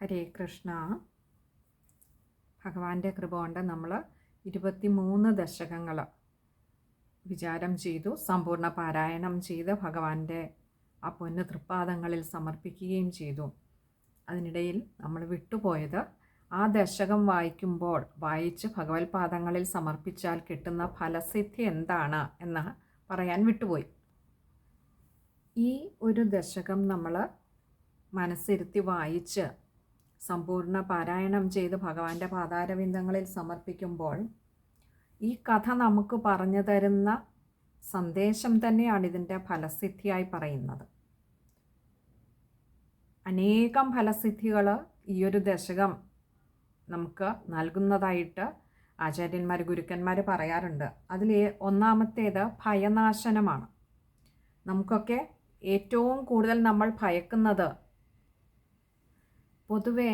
Hare Krishna. ഭഗവാന്റെ കൃപ കൊണ്ട് നമ്മൾ ഇരുപത്തി മൂന്ന് ദശകങ്ങൾ വിചാരം ചെയ്തു സമ്പൂർണ പാരായണം ചെയ്ത് ഭഗവാന്റെ ആ പൊന്ന് തൃപ്പാദങ്ങളിൽ സമർപ്പിക്കുകയും ചെയ്തു. അതിനിടയിൽ നമ്മൾ വിട്ടുപോയത് ആ ദശകം വായിക്കുമ്പോൾ വായിച്ച് ഭഗവത് പാദങ്ങളിൽ സമർപ്പിച്ചാൽ കിട്ടുന്ന ഫലസിദ്ധി എന്താണ് എന്ന് പറയാൻ വിട്ടുപോയി. ഈ ഒരു ദശകം നമ്മൾ മനസ്സിരുത്തി വായിച്ച് സമ്പൂർണ പാരായണം ചെയ്ത് ഭഗവാന്റെ പാതാരവിന്ദങ്ങളിൽ സമർപ്പിക്കുമ്പോൾ ഈ കഥ നമുക്ക് പറഞ്ഞു തരുന്ന സന്ദേശം തന്നെയാണ് ഇതിന്റെ ഫലസിദ്ധിയായി പറയുന്നത്. അനേകം ഫലസിദ്ധികൾ ഈ ഒരു ദശകം നമുക്ക് നൽകുന്നതായിട്ട് ആചാര്യന്മാർ ഗുരുക്കന്മാർ പറയാറുണ്ട്. അതിൽ ഒന്നാമത്തേത് ഭയനാശനമാണ്. നമുക്കൊക്കെ ഏറ്റവും കൂടുതൽ നമ്മൾ ഭയക്കുന്നത് പൊതുവെ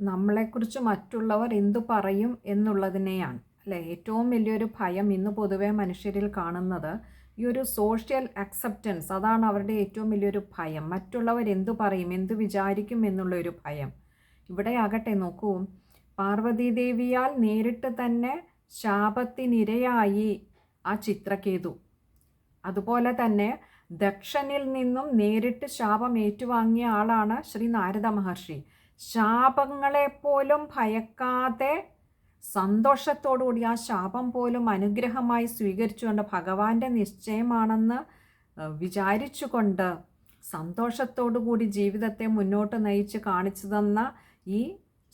നമ്മളെക്കുറിച്ച് മറ്റുള്ളവർ എന്തു പറയും എന്നുള്ളതിനെയാണ്. അല്ലേ? ഏറ്റവും വലിയൊരു ഭയം ഇന്ന് പൊതുവെ മനുഷ്യരിൽ കാണുന്നത് ഈ ഒരു സോഷ്യൽ അക്സെപ്റ്റൻസ് അതാണ് അവരുടെ ഏറ്റവും വലിയൊരു ഭയം. മറ്റുള്ളവർ എന്തു പറയും എന്തു വിചാരിക്കും എന്നുള്ളൊരു ഭയം. ഇവിടെ ആകട്ടെ നോക്കൂ. പാർവതീദേവിയാൽ നേരിട്ട് തന്നെ ശാപത്തിനിരയായി ആ ചിത്രകേതു. അതുപോലെ തന്നെ ദക്ഷനിൽ നിന്നും നേരിട്ട് ശാപം ഏറ്റുവാങ്ങിയ ആളാണ് ശ്രീ നാരദ മഹർഷി. ശാപങ്ങളെപ്പോലും ഭയക്കാതെ സന്തോഷത്തോടുകൂടി ആ ശാപം പോലും അനുഗ്രഹമായി സ്വീകരിച്ചുകൊണ്ട് ഭഗവാന്റെ നിശ്ചയമാണെന്ന് വിചാരിച്ചുകൊണ്ട് സന്തോഷത്തോടുകൂടി ജീവിതത്തെ മുന്നോട്ട് നയിച്ച് കാണിച്ചു തന്ന ഈ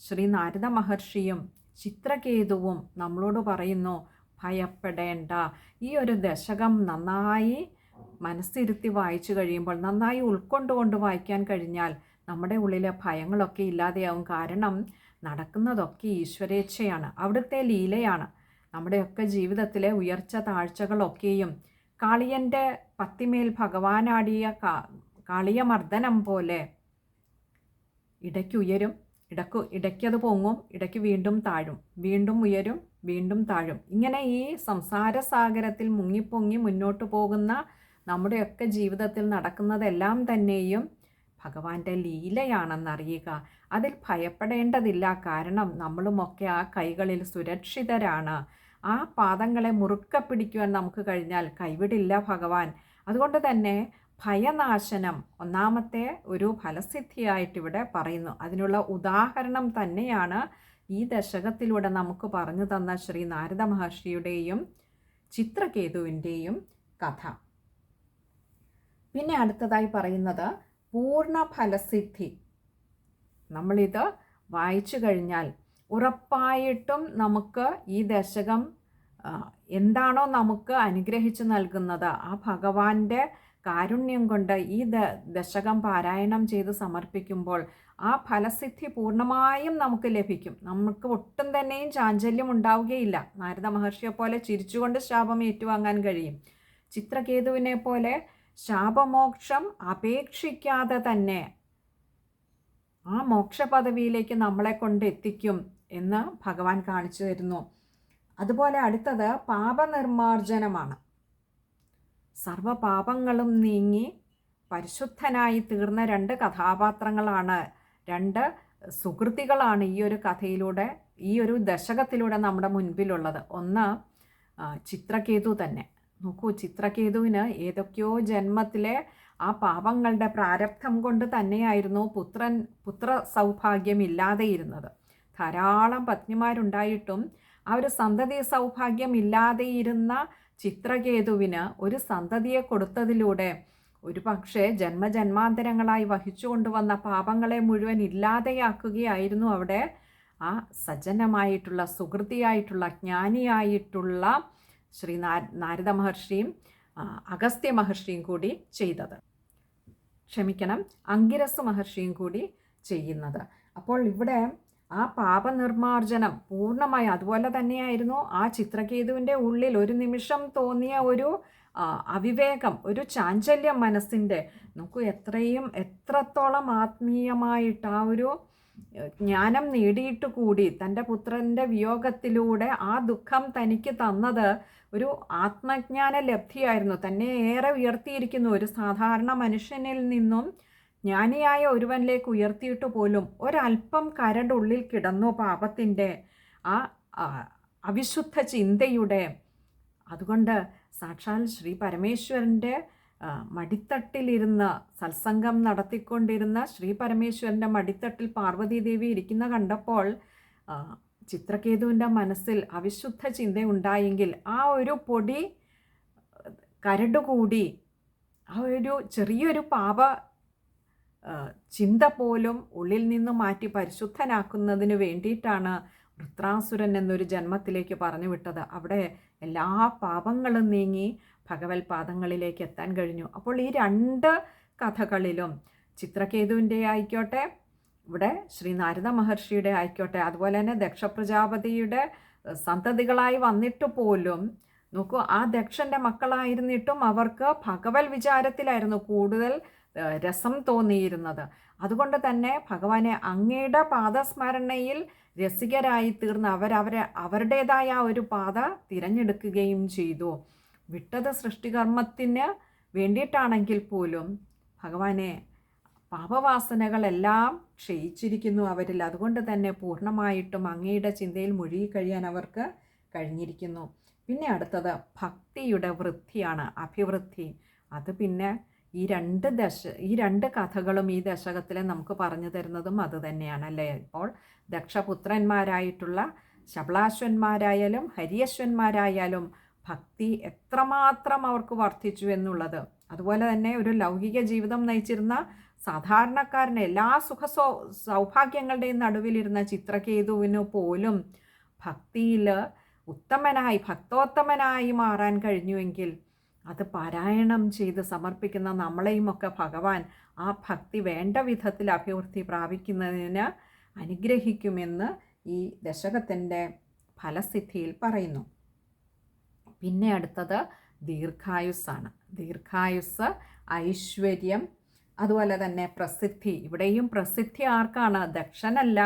ശ്രീ നാരദ മഹർഷിയും ചിത്രകേതുവും നമ്മളോട് പറയുന്നു ഭയപ്പെടേണ്ട. ഈ ഒരു ദശകം നന്നായി മനസ്സിരുത്തി വായിച്ചു കഴിയുമ്പോൾ നന്നായി ഉൾക്കൊണ്ടുകൊണ്ട് വായിക്കാൻ കഴിഞ്ഞാൽ നമ്മുടെ ഉള്ളിലെ ഭയങ്ങളൊക്കെ ഇല്ലാതെയാവും. കാരണം നടക്കുന്നതൊക്കെ ഈശ്വരേച്ഛയാണ്. അവിടുത്തെ ലീലയാണ്. നമ്മുടെയൊക്കെ ജീവിതത്തിലെ ഉയർച്ച താഴ്ചകളൊക്കെയും കാളിയന്റെ പത്തിമേൽ ഭഗവാനാടിയ കാളിയമർദ്ദനം പോലെ ഇടയ്ക്ക് ഇടയ്ക്കത് പൊങ്ങും. ഇടയ്ക്ക് വീണ്ടും താഴും. വീണ്ടും ഉയരും വീണ്ടും താഴും. ഇങ്ങനെ ഈ സംസാര സാഗരത്തിൽ മുങ്ങിപ്പൊങ്ങി മുന്നോട്ട് പോകുന്ന നമ്മുടെയൊക്കെ ജീവിതത്തിൽ നടക്കുന്നതെല്ലാം തന്നെയും ഭഗവാന്റെ ലീലയാണെന്നറിയുക. അതിൽ ഭയപ്പെടേണ്ടതില്ല. കാരണം നമ്മളുമൊക്കെ ആ കൈകളിൽ സുരക്ഷിതരാണ്. ആ പാദങ്ങളെ മുറുക്ക പിടിക്കുവാൻ നമുക്ക് കഴിഞ്ഞാൽ കൈവിടില്ല ഭഗവാൻ. അതുകൊണ്ട് തന്നെ ഭയനാശനം ഒന്നാമത്തെ ഒരു ഫലസിദ്ധിയായിട്ട് ഇവിടെ പറയുന്നു. അതിനുള്ള ഉദാഹരണം തന്നെയാണ് ഈ ദശകത്തിലൂടെ നമുക്ക് പറഞ്ഞു തന്ന ശ്രീ നാരദ മഹർഷിയുടെയും ചിത്രകേതുവിന്റെയും കഥ. പിന്നെ അടുത്തതായി പറയുന്നത് പൂർണ ഫലസിദ്ധി നമ്മളിത് വായിച്ചു കഴിഞ്ഞാൽ ഉറപ്പായിട്ടും നമുക്ക് ഈ ദശകം എന്താണോ നമുക്ക് അനുഗ്രഹിച്ചു നൽകുന്നത് ആ ഭഗവാന്റെ കാരുണ്യം കൊണ്ട് ഈ ദ ദശകം പാരായണം ചെയ്ത് സമർപ്പിക്കുമ്പോൾ ആ ഫലസിദ്ധി പൂർണമായും നമുക്ക് ലഭിക്കും. നമുക്ക് ഒട്ടും തന്നെയും ചാഞ്ചല്യം ഉണ്ടാവുകയില്ല. നാരദ മഹർഷിയെ പോലെ ചിരിച്ചുകൊണ്ട് ശാപം ഏറ്റുവാങ്ങാൻ കഴിയും. ചിത്രകേതുവിനെ പോലെ ശാപമോക്ഷം അപേക്ഷിക്കാതെ തന്നെ ആ മോക്ഷപദവിയിലേക്ക് നമ്മളെ കൊണ്ട് എത്തിക്കും എന്ന് ഭഗവാൻ കാണിച്ചു തരുന്നു. അതുപോലെ അടുത്തത് പാപനിർമാർജനമാണ്. സർവപാപങ്ങളും നീങ്ങി പരിശുദ്ധനായി തീർന്ന രണ്ട് കഥാപാത്രങ്ങളാണ് രണ്ട് സുഹൃത്തികളാണ് ഈ ഒരു കഥയിലൂടെ ഈ ഒരു ദശകത്തിലൂടെ നമ്മുടെ മുൻപിലുള്ളത്. ഒന്ന് ചിത്രകേതു തന്നെ. നോക്കൂ ചിത്രകേതുവിന് ഏതൊക്കെയോ ജന്മത്തിലെ ആ പാപങ്ങളുടെ പ്രാരബ്ധം കൊണ്ട് തന്നെയായിരുന്നു പുത്രൻ പുത്ര സൗഭാഗ്യമില്ലാതെ ഇരുന്നത് ധാരാളം പത്നിമാരുണ്ടായിട്ടും ആ ഒരു സന്തതി സൗഭാഗ്യം ഇല്ലാതെയിരുന്ന ചിത്രകേതുവിന് ഒരു സന്തതിയെ കൊടുത്തതിലൂടെ ഒരു പക്ഷേ ജന്മജന്മാന്തരങ്ങളായി വഹിച്ചു കൊണ്ടുവന്ന പാപങ്ങളെ മുഴുവൻ ഇല്ലാതെയാക്കുകയായിരുന്നു അവിടെ ആ സജ്ജനമായിട്ടുള്ള സുഹൃത്തിയായിട്ടുള്ള ജ്ഞാനിയായിട്ടുള്ള ശ്രീ നാരദ മഹർഷിയും അഗസ്ത്യ മഹർഷിയും കൂടി ചെയ്തത്. ക്ഷമിക്കണം അങ്കിരസ് മഹർഷിയും കൂടി ചെയ്യുന്നത്. അപ്പോൾ ഇവിടെ ആ പാപനിർമാർജനം പൂർണമായി അതുപോലെ തന്നെയായിരുന്നു ആ ചിത്രകേതുവിന്റെ ഉള്ളിൽ ഒരു നിമിഷം തോന്നിയ ഒരു അവിവേകം ഒരു ചാഞ്ചല്യം മനസ്സിന്റെ. നോക്കൂ എത്രയും എത്രത്തോളം ആത്മീയമായിട്ട് ആ ഒരു ജ്ഞാനം നേടിയിട്ട് കൂടി തന്റെ പുത്രന്റെ വിയോഗത്തിലൂടെ ആ ദുഃഖം തനിക്ക് തന്നത് ഒരു ആത്മജ്ഞാന ലബ്ധിയായിരുന്നു. തന്നെ ഏറെ ഉയർത്തിയിരിക്കുന്നു. ഒരു സാധാരണ മനുഷ്യനിൽ നിന്നും ജ്ഞാനിയായ ഒരുവനിലേക്ക് ഉയർത്തിയിട്ട് പോലും ഒരല്പം കരടുള്ളിൽ കിടന്നു പാപത്തിന്റെ ആ അവിശുദ്ധ ചിന്തയുടെ. അതുകൊണ്ട് സാക്ഷാൽ ശ്രീ പരമേശ്വരന്റെ മടിത്തട്ടിലിരുന്ന് സത്സംഗം നടത്തിക്കൊണ്ടിരുന്ന ശ്രീ പരമേശ്വരന്റെ മടിത്തട്ടിൽ പാർവതീദേവി ഇരിക്കുന്ന കണ്ടപ്പോൾ ചിത്രകേതുവിന്റെ മനസ്സിൽ അവിശുദ്ധ ചിന്തയുണ്ടായെങ്കിൽ ആ ഒരു പൊടി കരടുകൂടി ആ ഒരു ചെറിയൊരു പാപ ചിന്ത പോലും ഉള്ളിൽ നിന്ന് മാറ്റി പരിശുദ്ധനാക്കുന്നതിന് വേണ്ടിയിട്ടാണ് വൃത്രാസുരൻ എന്നൊരു ജന്മത്തിലേക്ക് പറഞ്ഞു വിട്ടത് അവിടെ എല്ലാ പാപങ്ങളും നീങ്ങി ഭഗവത് പാദങ്ങളിലേക്ക് എത്താൻ കഴിഞ്ഞു. അപ്പോൾ ഈ രണ്ട് കഥകളിലും ചിത്രകേതുവിന്റെ ആയിക്കോട്ടെ ഇവിടെ ശ്രീ നാരദ മഹർഷിയുടെ ആയിക്കോട്ടെ അതുപോലെ തന്നെ ദക്ഷപ്രജാപതിയുടെ സന്തതികളായി വന്നിട്ട് പോലും നോക്കൂ ആ ദക്ഷന്റെ മക്കളായിരുന്നിട്ടും അവർക്ക് ഭഗവത് വിചാരത്തിലായിരുന്നു കൂടുതൽ രസം തോന്നിയിരുന്നത്. അതുകൊണ്ട് തന്നെ ഭഗവാനെ അങ്ങയുടെ പാദസ്മരണയിൽ രസികരായി തീർന്ന് അവരവരെ അവരുടേതായ ഒരു പാത തിരഞ്ഞെടുക്കുകയും ചെയ്തു. വിട്ടത് സൃഷ്ടികർമ്മത്തിന് വേണ്ടിയിട്ടാണെങ്കിൽ പോലും ഭഗവാനെ പാപവാസനകളെല്ലാം ക്ഷയിച്ചിരിക്കുന്നു അവരിൽ. അതുകൊണ്ട് തന്നെ പൂർണമായിട്ടും അങ്ങയുടെ ചിന്തയിൽ മുഴുകി കഴിയാൻ അവർക്ക് കഴിഞ്ഞിരിക്കുന്നു. പിന്നെ അടുത്തത് ഭക്തിയുടെ വൃത്തിയാണ് അഭിവൃദ്ധി. അത് പിന്നെ ഈ രണ്ട് ദശ ഈ രണ്ട് കഥകളും ഈ ദശകത്തിൽ നമുക്ക് പറഞ്ഞു തരുന്നതും അത് തന്നെയാണ് അല്ലേ? ഇപ്പോൾ ദക്ഷപുത്രന്മാരായിട്ടുള്ള ശബളാശ്വന്മാരായാലും ഹരിയശ്വന്മാരായാലും ഭക്തി എത്രമാത്രം അവർക്ക് വർദ്ധിച്ചു എന്നുള്ളത്. അതുപോലെ തന്നെ ഒരു ലൗകിക ജീവിതം നയിച്ചിരുന്ന സാധാരണക്കാരന്റെ എല്ലാ സുഖ സൗ സൗഭാഗ്യങ്ങളുടെയും നടുവിലിരുന്ന ചിത്രകേതുവിന് പോലും ഭക്തിയിൽ ഉത്തമനായി ഭക്തോത്തമനായി മാറാൻ കഴിഞ്ഞുവെങ്കിൽ അത് പാരായണം ചെയ്ത് സമർപ്പിക്കുന്ന നമ്മളെയും ഒക്കെ ഭഗവാൻ ആ ഭക്തി വേണ്ട വിധത്തിൽ അഭിവൃദ്ധി പ്രാപിക്കുന്നതിന് അനുഗ്രഹിക്കുമെന്ന് ഈ ദശകത്തിന്റെ ഫലസിദ്ധിയിൽ പറയുന്നു. പിന്നെ അടുത്തത് ദീർഘായുസ്സാണ്. ദീർഘായുസ് ഐശ്വര്യം അതുപോലെ തന്നെ പ്രസിദ്ധി. ഇവിടെയും പ്രസിദ്ധി ആർക്കാണ്? ദക്ഷനല്ല.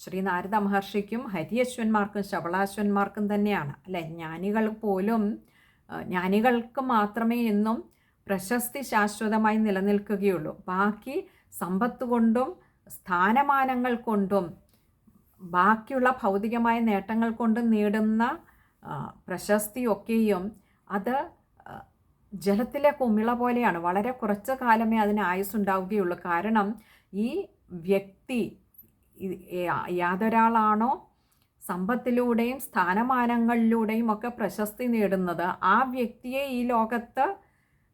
ശ്രീ നാരദ മഹർഷിക്കും ഹരിയശ്വന്മാർക്കും ശബളാശ്വന്മാർക്കും തന്നെയാണ്. അല്ലെ? ജ്ഞാനികൾ പോലും ജ്ഞാനികൾക്ക് മാത്രമേ എന്നും പ്രശസ്തി ശാശ്വതമായി നിലനിൽക്കുകയുള്ളൂ. ബാക്കി സമ്പത്ത് കൊണ്ടും സ്ഥാനമാനങ്ങൾ കൊണ്ടും ബാക്കിയുള്ള ഭൗതികമായ നേട്ടങ്ങൾ കൊണ്ടും നേടുന്ന പ്രശസ്തിയൊക്കെയും അത് ജലത്തിലെ കുമിള പോലെയാണ്. വളരെ കുറച്ച് കാലമേ അതിന് ആയുസ്സുണ്ടാവുകയുള്ളൂ. കാരണം ഈ വ്യക്തി യാതൊരാളാണോ സമ്പത്തിലൂടെയും സ്ഥാനമാനങ്ങളിലൂടെയും ഒക്കെ പ്രശസ്തി നേടുന്നത് ആ വ്യക്തിയെ ഈ ലോകത്ത്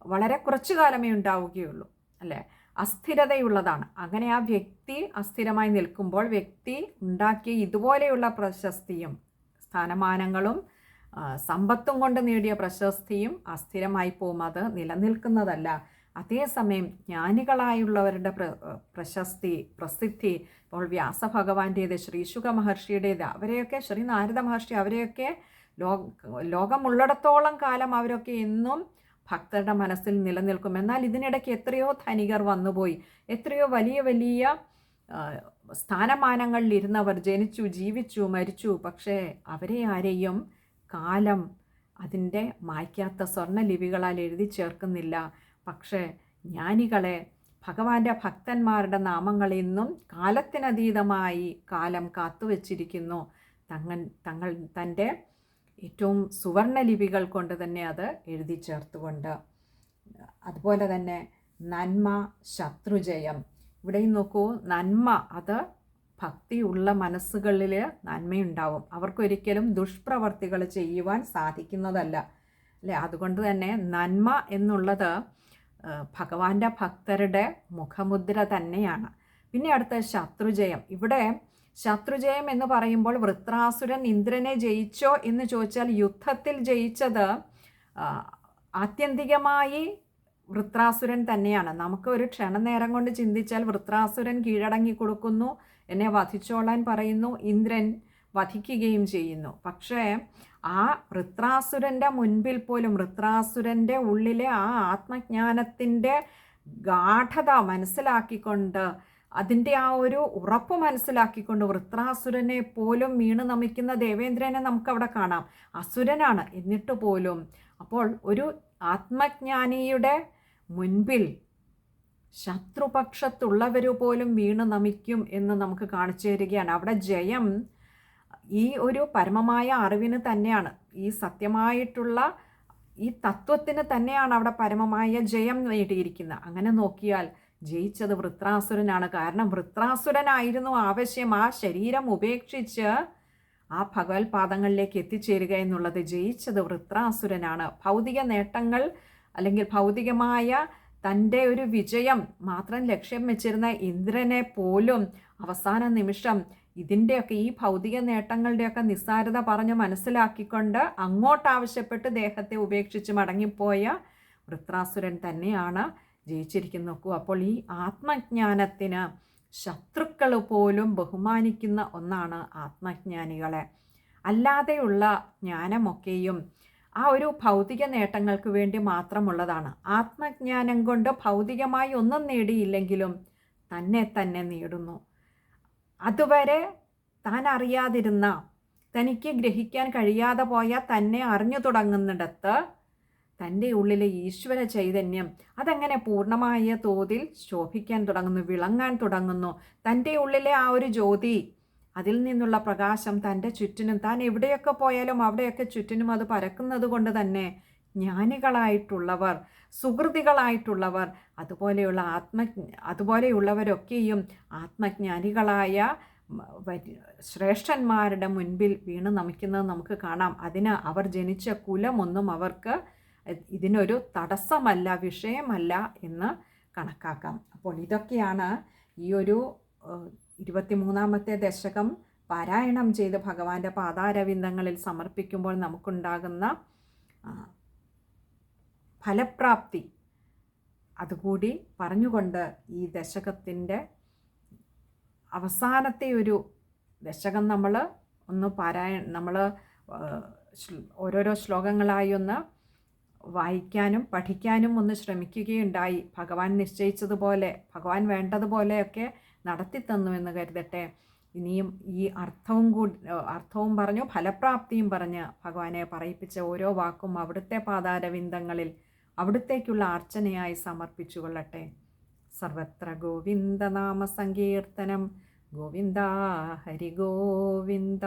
വളരെ കുറച്ചു കാലമേ ഉണ്ടാവുകയുള്ളൂ. അല്ലേ? അസ്ഥിരതയുള്ളതാണ്. അങ്ങനെ ആ വ്യക്തി അസ്ഥിരമായി നിൽക്കുമ്പോൾ വ്യക്തി ഉണ്ടാക്കിയ ഇതുപോലെയുള്ള പ്രശസ്തിയും സ്ഥാനമാനങ്ങളും സമ്പത്തും കൊണ്ട് നേടിയ പ്രശസ്തിയും അസ്ഥിരമായി പോകും അത് നിലനിൽക്കുന്നതല്ല. അതേസമയം ജ്ഞാനികളായുള്ളവരുടെ പ്ര പ്രശസ്തി പ്രസിദ്ധി ഇപ്പോൾ വ്യാസഭഗവാന്റേത് ശ്രീശുഖ മഹർഷിയുടേത് അവരെയൊക്കെ ശ്രീ നാരദ മഹർഷി അവരെയൊക്കെ ലോക ലോകമുള്ളിടത്തോളം കാലം അവരൊക്കെ എന്നും ഭക്തരുടെ മനസ്സിൽ നിലനിൽക്കും. എന്നാൽ ഇതിനിടയ്ക്ക് എത്രയോ ധനികർ വന്നുപോയി. എത്രയോ വലിയ വലിയ സ്ഥാനമാനങ്ങളിലിരുന്നവർ ജനിച്ചു ജീവിച്ചു മരിച്ചു. പക്ഷേ അവരെ ആരെയും കാലം അതിന്റെ മായ്ക്കാത്ത സ്വർണലിപികളാൽ എഴുതി ചേർക്കുന്നില്ല. പക്ഷേ ജ്ഞാനികളെ ഭഗവാന്റെ ഭക്തന്മാരുടെ നാമങ്ങൾ ഇന്നും കാലത്തിനതീതമായി കാലം കാത്തുവച്ചിരിക്കുന്നു. തങ്ങൻ തങ്ങൾ തന്റെ ഏറ്റവും സുവർണലിപികൾ കൊണ്ട് തന്നെ അത് എഴുതി ചേർത്തുകൊണ്ട്. അതുപോലെ തന്നെ നന്മ ശത്രുജയം. ഇവിടെയും നോക്കൂ നന്മ അത് ഭക്തിയുള്ള മനസ്സുകളിൽ നന്മയുണ്ടാവും. അവർക്കൊരിക്കലും ദുഷ്പ്രവർത്തികൾ ചെയ്യുവാൻ സാധിക്കുന്നതല്ല. അല്ലേ? അതുകൊണ്ട് തന്നെ നന്മ എന്നുള്ളത് ഭഗവാന്റെ ഭക്തരുടെ മുഖമുദ്ര തന്നെയാണ്. പിന്നെ അടുത്ത ശത്രുജയം. ഇവിടെ ശത്രുജയം എന്ന് പറയുമ്പോൾ വൃത്രാസുരൻ ഇന്ദ്രനെ ജയിച്ചോ എന്ന് ചോദിച്ചാൽ യുദ്ധത്തിൽ ജയിച്ചത് ആത്യന്തികമായി വൃത്രാസുരൻ തന്നെയാണ്. നമുക്ക് ഒരു ക്ഷണനേരം കൊണ്ട് ചിന്തിച്ചാൽ വൃത്രാസുരൻ കീഴടങ്ങി കൊടുക്കുന്നു എന്നെ വധിച്ചോളാൻ പറയുന്നു ഇന്ദ്രൻ വധിക്കുകയും ചെയ്യുന്നു. പക്ഷേ ആ വൃത്രാസുരന്റെ മുൻപിൽ പോലും വൃത്രാസുരന്റെ ഉള്ളിലെ ആ ആത്മജ്ഞാനത്തിന്റെ ഗാഠത മനസ്സിലാക്കിക്കൊണ്ട് അതിന്റെ ആ ഒരു ഉറപ്പ് മനസ്സിലാക്കിക്കൊണ്ട് വൃത്രാസുരനെ പോലും വീണ് നമിക്കുന്ന ദേവേന്ദ്രനെ നമുക്കവിടെ കാണാം. അസുരനാണ് എന്നിട്ട് പോലും. അപ്പോൾ ഒരു ആത്മജ്ഞാനിയുടെ മുൻപിൽ ശത്രുപക്ഷത്തുള്ളവർ പോലും വീണ് നമിക്കും എന്ന് നമുക്ക് കാണിച്ചു തരികയാണ്. അവിടെ ജയം ഈ ഒരു പരമമായ അറിവിന് തന്നെയാണ്. ഈ സത്യമായിട്ടുള്ള ഈ തത്വത്തിന് തന്നെയാണ് അവിടെ പരമമായ ജയം നേടിയിരിക്കുന്നത്. അങ്ങനെ നോക്കിയാൽ ജയിച്ചത് വൃത്രാസുരനാണ്. കാരണം വൃത്രാസുരനായിരുന്നു ആവശ്യം. ആ ശരീരം ഉപേക്ഷിച്ച് ആ ഭഗവത്പാദങ്ങളിലേക്ക് എത്തിച്ചേരുക എന്നുള്ളത് ജയിച്ചത് വൃത്രാസുരനാണ്. ഭൗതിക നേട്ടങ്ങൾ അല്ലെങ്കിൽ ഭൗതികമായ തന്റെ ഒരു വിജയം മാത്രം ലക്ഷ്യം വെച്ചിരുന്ന ഇന്ദ്രനെ പോലും അവസാന നിമിഷം ഇതിന്റെയൊക്കെ ഈ ഭൗതിക നേട്ടങ്ങളുടെയൊക്കെ നിസ്സാരത പറഞ്ഞ് മനസ്സിലാക്കിക്കൊണ്ട് അങ്ങോട്ട് ആവശ്യപ്പെട്ട് ദേഹത്തെ ഉപേക്ഷിച്ച് മടങ്ങിപ്പോയ വൃത്രാസുരൻ തന്നെയാണ് ജയിച്ചിരിക്കുന്നു നോക്കൂ അപ്പോൾ ഈ ആത്മജ്ഞാനത്തിന് ശത്രുക്കൾ പോലും ബഹുമാനിക്കുന്ന ഒന്നാണ് ആത്മജ്ഞാനികളെ. അല്ലാതെയുള്ള ജ്ഞാനമൊക്കെയും ആ ഒരു ഭൗതിക നേട്ടങ്ങൾക്ക് വേണ്ടി മാത്രമുള്ളതാണ്. ആത്മജ്ഞാനം കൊണ്ട് ഭൗതികമായി ഒന്നും നേടിയില്ലെങ്കിലും തന്നെ തന്നെ നേടുന്നു. അതുവരെ താൻ അറിയാതിരുന്ന തനിക്ക് ഗ്രഹിക്കാൻ കഴിയാതെ പോയ തന്നെ അറിഞ്ഞു തുടങ്ങുന്നിടത്ത് തന്റെ ഉള്ളിലെ ഈശ്വര ചൈതന്യം അതങ്ങനെ പൂർണമായ തോതിൽ ശോഭിക്കാൻ തുടങ്ങുന്നു വിളങ്ങാൻ തുടങ്ങുന്നു തന്റെ ഉള്ളിലെ ആ ഒരു ജ്യോതി അതിൽ നിന്നുള്ള പ്രകാശം തന്റെ ചുറ്റിനും താൻ എവിടെയൊക്കെ പോയാലും അവിടെയൊക്കെ ചുറ്റിനും അത് പരക്കുന്നത് കൊണ്ട് തന്നെ ജ്ഞാനികളായിട്ടുള്ളവർ സുഹൃതികളായിട്ടുള്ളവർ അതുപോലെയുള്ള ആത്മ അതുപോലെയുള്ളവരൊക്കെയും ആത്മജ്ഞാനികളായ ശ്രേഷ്ഠന്മാരുടെ മുൻപിൽ വീണ് നമിക്കുന്നത് നമുക്ക് കാണാം. അതിന് അവർ ജനിച്ച കുലമൊന്നും അവർക്ക് ഇതിനൊരു തടസ്സമല്ല വിഷയമല്ല എന്ന് കണക്കാക്കാം. അപ്പോൾ ഇതൊക്കെയാണ് ഈ ഒരു ഇരുപത്തിമൂന്നാമത്തെ ദശകം പാരായണം ചെയ്ത് ഭഗവാന്റെ പാതാരവിന്ദങ്ങളിൽ സമർപ്പിക്കുമ്പോൾ നമുക്കുണ്ടാകുന്ന ഫലപ്രാപ്തി. അതുകൂടി പറഞ്ഞുകൊണ്ട് ഈ ദശകത്തിന്റെ അവസാനത്തെ ഒരു ദശകം നമ്മൾ ഒന്ന് പാരായണം നമ്മൾ ഓരോരോ ശ്ലോകങ്ങളായി ഒന്ന് വായിക്കാനും പഠിക്കാനും ഒന്ന് ശ്രമിക്കുകയുണ്ടായി. ഭഗവാൻ നിശ്ചയിച്ചതുപോലെ ഭഗവാൻ വേണ്ടതുപോലെയൊക്കെ നടത്തിത്തന്നു എന്ന് കരുതട്ടെ. ഇനിയും ഈ അർത്ഥവും കൂടി അർത്ഥവും പറഞ്ഞു ഫലപ്രാപ്തിയും പറഞ്ഞ് ഭഗവാനെ പറയിപ്പിച്ച ഓരോ വാക്കും അവിടുത്തെ പാതാരവിന്ദങ്ങളിൽ അവിടുത്തേക്കുള്ള അർച്ചനയായി സമർപ്പിച്ചു കൊള്ളട്ടെ. സർവത്ര ഗോവിന്ദനാമ സങ്കീർത്തനം ഗോവിന്ദ ഹരി ഗോവിന്ദ.